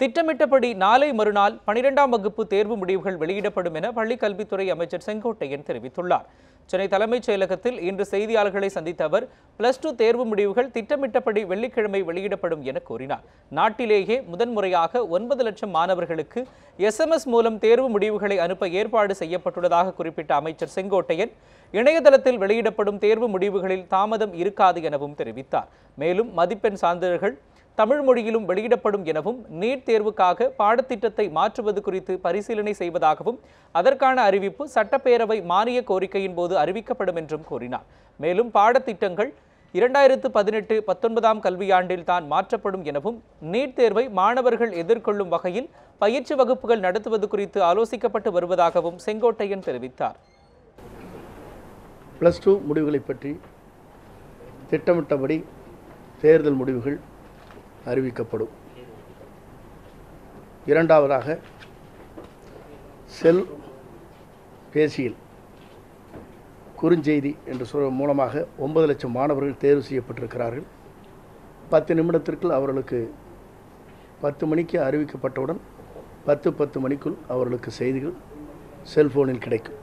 திட்டமிட்டபடி நாளை மறுநாள் பனிரெண்டாம் வகுப்பு தேர்வு முடிவுகள் வெளியிடப்படும் என பள்ளிக் கல்வித்துறை அமைச்சர் செங்கோட்டையன் தெரிவித்துள்ளார். சென்னை தலைமைச் செயலகத்தில் இன்று செய்தியாளர்களை சந்தித்த அவர் பிளஸ் டூ தேர்வு முடிவுகள் திட்டமிட்டபடி வெள்ளிக்கிழமை வெளியிடப்படும் என கூறினார். நாட்டிலேயே முதன்முறையாக ஒன்பது லட்சம் மாணவர்களுக்கு எஸ்எம்எஸ் மூலம் தேர்வு முடிவுகளை அனுப்ப ஏற்பாடு செய்யப்பட்டுள்ளதாக குறிப்பிட்ட அமைச்சர் செங்கோட்டையன் இணையதளத்தில் வெளியிடப்படும் தேர்வு முடிவுகளில் தாமதம் இருக்காது எனவும் தெரிவித்தார். மேலும் மதிப்பெண் சான்றிதழ்கள் தமிழ் மொழியிலும் வெளியிடப்படும் எனவும் நீட் தேர்வுக்காக பாடத்திட்டத்தை மாற்றுவது குறித்து பரிசீலனை செய்வதாகவும் அதற்கான அறிவிப்பு சட்டப்பேரவை மானிய கோரிக்கையின் போது அறிவிக்கப்படும் என்றும் கூறினார். மேலும் பாடத்திட்டங்கள் இரண்டாயிரத்து பதினெட்டு பத்தொன்பதாம் கல்வியாண்டில் தான் மாற்றப்படும் எனவும் நீட் தேர்வை மாணவர்கள் எதிர்கொள்ளும் வகையில் பயிற்சி வகுப்புகள் நடத்துவது குறித்து ஆலோசிக்கப்பட்டு வருவதாகவும் செங்கோட்டையன் தெரிவித்தார். ப்ளஸ் டூ முடிவுகளை பற்றி திட்டமிட்டபடி தேர்தல் முடிவுகள் அறிவிக்கப்படும். இரண்டாவதாக செல் பேசியில் குறுஞ்செய்தி என்று சொல் மூலமாக ஒன்பது லட்சம் மாணவர்கள் தேர்வு செய்யப்பட்டிருக்கிறார்கள். பத்து நிமிடத்திற்குள் அவர்களுக்கு பத்து மணிக்கு அறிவிக்கப்பட்டவுடன் பத்து பத்து மணிக்குள் அவர்களுக்கு செய்திகள் செல்ஃபோனில் கிடைக்கும்.